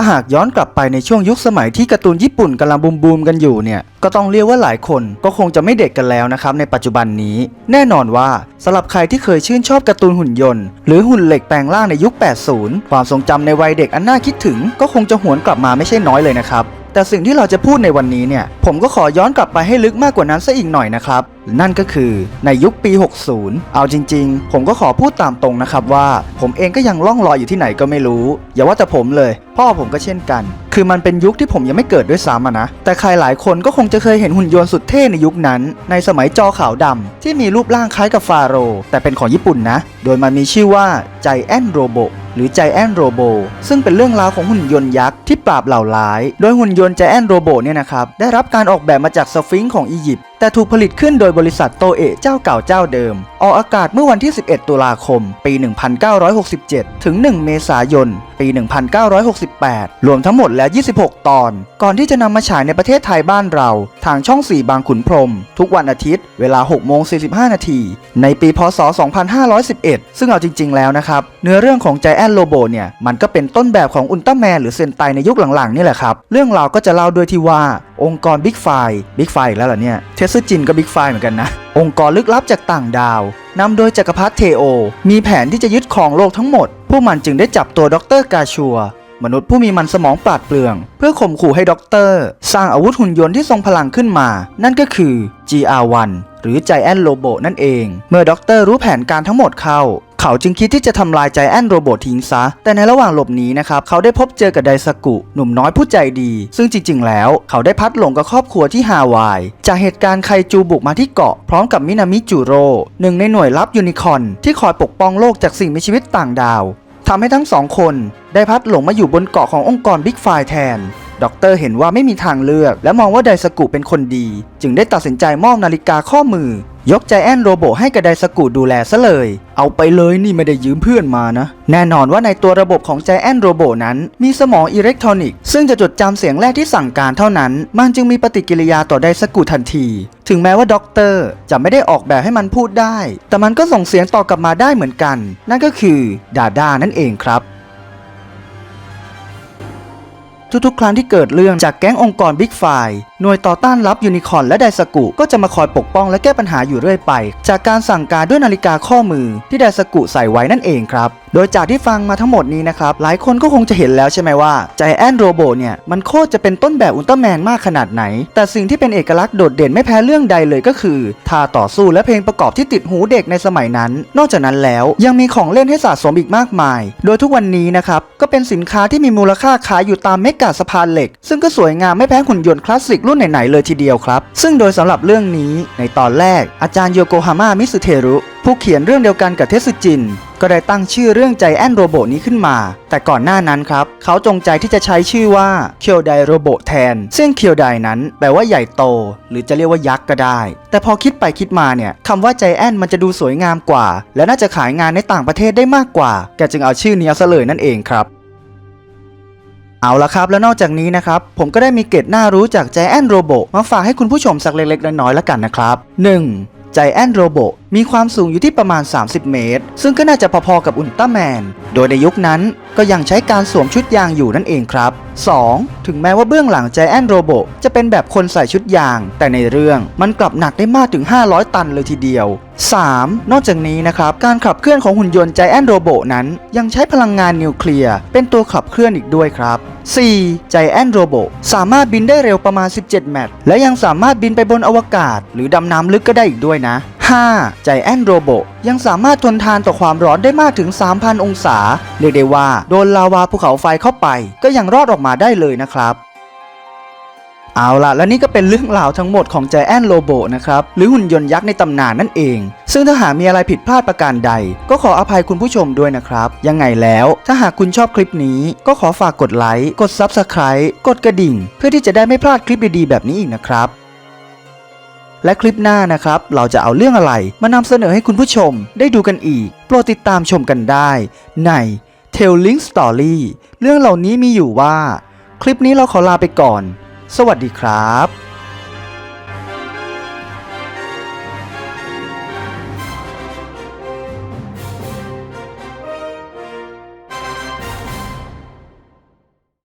าหากย้อนกลับไปในช่วงยุคสมัยที่การ์ตูนญี่ปุ่นกำลังบูมบูมๆกันอยู่เนี่ย ก็ต้องเรียกว่าหลายคนก็คงจะไม่เด็กกันแล้วนะครับในปัจจุบันนี้ แน่นอนว่าสำหรับใครที่เคยชื่นชอบการ์ตูนหุ่นยนต์ หรือหุ่นเหล็กแปลงร่างในยุค 80 ความทรงจำในวัยเด็กอันน่าคิดถึง ก็คงจะหวนกลับมาไม่ใช่น้อยเลยนะครับ แต่สิ่งที่เราจะพูดในวันนี้เนี่ย ผมก็ขอย้อนกลับไปให้ลึกมากกว่านั้นซะอีกหน่อยนะครับ นั่นก็คือในยุคปี 60 เอาจริง ๆ ผมก็ขอพูดตามตรงนะครับว่า ผมเองก็ยังล่องลอยอยู่ที่ไหนก็ไม่รู้ อย่าว่าแต่ผมเลย พ่อผมก็เช่นกัน คือมันเป็นยุคที่ผมยังไม่เกิดด้วยซ้ำนะ แต่ใครหลายคนก็คงจะเคยเห็นหุ่นยนต์สุดเท่ในยุคนั้น ในสมัยจอขาวดำที่มีรูปร่างคล้ายกับฟาโรแต่เป็นของญี่ปุ่นนะ โดยมันมีชื่อว่าใจแอนโรโบหรือใจแอนโรโบซึ่งเป็นเรื่องราวของหุ่นยนต์ยักษ์ที่ปราบเหล่าร้าย โดยหุ่นยนต์ใจแอนโรโบเนี่ยนะครับได้รับการออกแบบมาจากสฟิงค์ของอียิปต์ แต่ถูกผลิตขึ้นโดยบริษัทโตเอะเจ้าเก่าเจ้าเดิม ออกอากาศเมื่อวันที่ 11 ตุลาคม ปี 1967 ถึง 1 เมษายน ปี 1968 รวมทั้งหมดแล้ว 26 ตอน ก่อนที่จะนำมาฉายในประเทศไทยบ้านเรา ทางช่อง 4 บางขุนพรหมทุกวันอาทิตย์ เวลา 6 โมง 45 นาที ในปี พศ 2511 ซึ่งเอาจริง ๆ แล้วนะครับ เนื้อเรื่องของใจแอนโลโบเนี่ย มันก็เป็นต้นแบบของอุลตร้าแมนหรือเซนไตในยุคหลังๆนี่แหละครับ เรื่องราวก็จะเล่าด้วยที่ว่า องค์กรบิ๊กไฟบิ๊กไฟอีกแล้วเหรอเนี่ย เทสจินก็บิ๊กไฟเหมือนกันนะ องค์กรลึกลับจากต่างดาวนำโดยจักรพรรดิเทโอ มีแผนที่จะยึดครองโลกทั้งหมด พวกมันจึงได้จับตัวดรกาชัว มนุษย์ผู้มีมันสมองปราดเปรื่อง เพื่อข่มขู่ให้ด็อกเตอร์ สร้างอาวุธหุ่นยนต์ที่ทรงพลังขึ้นมา นั่นก็คือ GR1 หรือ Giant Robo นั่นเอง เมื่อด็อกเตอร์รู้แผนการทั้งหมดเข้า เขาจึงคิดที่จะทำลาย Giant Robo ทิ้งซะ แต่ในระหว่างหลบหนีนะครับเขาได้พบเจอกับไดสกุ หนุ่มน้อยผู้ใจดี ซึ่งจริง ๆ แล้ว เขาได้พัดหลงกับครอบครัวที่ฮาวาย จากเหตุการณ์ไคจูบุกมาที่เกาะพร้อมกับมินามิจูโร่หนึ่งในหน่วยลับยูนิคอนที่คอยปกป้องโลกจากสิ่งมีชีวิตต่างดาวทำให้ทั้งสองคนได้พัดหลงมาอยู่บนเกาะขององค์กรบิ๊กไฟแทน ด็อกเตอร์เห็นว่าไม่มีทางเลือก และมองว่าไดสกุเป็นคนดี จึงได้ตัดสินใจมอบนาฬิกาข้อมือ ยกใจแอนโรโบให้กับไดสกุดูแลซะเลย เอาไปเลยนี่ไม่ได้ยืมเพื่อนมานะ แน่นอนว่าในตัวระบบของใจแอนโรโบนั้น มีสมองอิเล็กทรอนิกส์ซึ่งจะจดจำเสียงแรกที่สั่งการเท่านั้น มันจึงมีปฏิกิริยาต่อไดสกุทันที ถึงแม้ว่าด็อกเตอร์จะไม่ได้ออกแบบให้มันพูดได้ แต่มันก็ส่งเสียงตอบกลับมาได้เหมือนกัน นั่นก็คือดาด้านั่นเองครับ ทุกๆ ครั้งที่เกิดเรื่องจากแก๊งองค์กรบิ๊กไฟ หน่วยต่อต้านลับยูนิคอร์นและไดสกุก็จะมาคอยปกป้องและแก้ปัญหาอยู่เรื่อยไป จากการสั่งการด้วยนาฬิกาข้อมือที่ไดสกุใส่ไว้นั่นเองครับ โดยจากที่ฟังมาทั้งหมดนี้นะครับ หลายคนก็คงจะเห็นแล้วใช่ไหมว่าใจแอนโรโบเนี่ย มันโคตรจะเป็นต้นแบบอุลตร้าแมนมากขนาดไหน แต่สิ่งที่เป็นเอกลักษณ์โดดเด่นไม่แพ้เรื่องใดเลยก็คือท่าต่อสู้และเพลงประกอบที่ติดหูเด็กในสมัยนั้น นอกจากนั้นแล้วยังมีของเล่นให้สะสมอีกมากมาย โดยทุกวันนี้นะครับก็เป็นสินค้าที่มีมูลค่าขายอยู่ตามเมกะสะพานเหล็ก ซึ่งก็สวยงามไม่แพ้หุ่นยนต์คลาสสิกรุ่นไหนๆเลยทีเดียวครับ ซึ่งโดยสำหรับเรื่องนี้ในตอนแรกอาจารย์โยโกฮาม่ามิสุเทรุผู้เขียนเรื่องเดียวกันกับเทสึจิน ก็ได้ตั้งชื่อเรื่องใจแอนโรโบนี้ขึ้นมา แต่ก่อนหน้านั้นครับ เขาจงใจที่จะใช้ชื่อว่าเคียวไดโรโบแทน ซึ่งเคียวไดนั้นแปลว่าใหญ่โต หรือจะเรียกว่ายักษ์ก็ได้ แต่พอคิดไปคิดมาเนี่ยคำว่าใจแอนมันจะดูสวยงามกว่า และน่าจะขายงานในต่างประเทศได้มากกว่า แกจึงเอาชื่อนี้เอาซะเลยนั่นเองครับ เอาละครับ แล้วนอกจากนี้นะครับ ผมก็ได้มีเกร็ดน่ารู้จากใจแอนโรโบมาฝากให้คุณผู้ชมสักเล็กๆน้อยๆแล้วกันนะครับ 1. ใจแอนโรโบ มีความสูงอยู่ที่ประมาณ 30 เมตร ซึ่งก็น่าจะพอๆกับอุลตร้าแมน โดยในยุคนั้นก็ยังใช้การสวมชุดยางอยู่นั่นเองครับ 2. ถึงแม้ว่าเบื้องหลังใจแอนโรโบจะเป็นแบบคนใส่ชุดยาง แต่ในเรื่องมันกลับหนักได้มากถึง 500 ตันเลยทีเดียว 3. นอกจากนี้นะครับ การขับเคลื่อนของหุ่นยนต์ใจแอนโรโบนั้น ยังใช้พลังงานนิวเคลียร์เป็นตัวขับเคลื่อนอีกด้วยครับ 4. ใจแอนโรโบสามารถบินได้เร็วประมาณ 17 แมตและยังสามารถบินไปบนอวกาศ หรือดำน้ำลึกก็ได้อีกด้วยนะ 5. ใจแอนโรโบยังสามารถทนทานต่อความร้อนได้มากถึง 3,000 องศา เรียกได้ว่าโดนลาวาภูเขาไฟเข้าไป ก็ยังรอดออกมาได้เลยนะครับเอาล่ะ และนี่ก็เป็นเรื่องราวทั้งหมดของ Giant Robo นะครับ หรือหุ่นยนต์ยักษ์ในตำนานนั่นเอง ซึ่งถ้าหากมีอะไรผิดพลาดประการใด ก็ขออภัยคุณผู้ชมด้วยนะครับ ยังไงแล้ว ถ้าหากคุณชอบคลิปนี้ ก็ขอฝากกดไลค์ กด Subscribe กดกระดิ่ง เพื่อที่จะได้ไม่พลาดคลิปดีๆแบบนี้อีกนะครับ และคลิปหน้านะครับ เราจะเอาเรื่องอะไรมานำเสนอให้คุณผู้ชมได้ดูกันอีก โปรดติดตามชมกันได้ใน Telling Story เรื่องเหล่านี้มีอยู่ว่า คลิปนี้เราขอลาไปก่อน สวัสดีครับ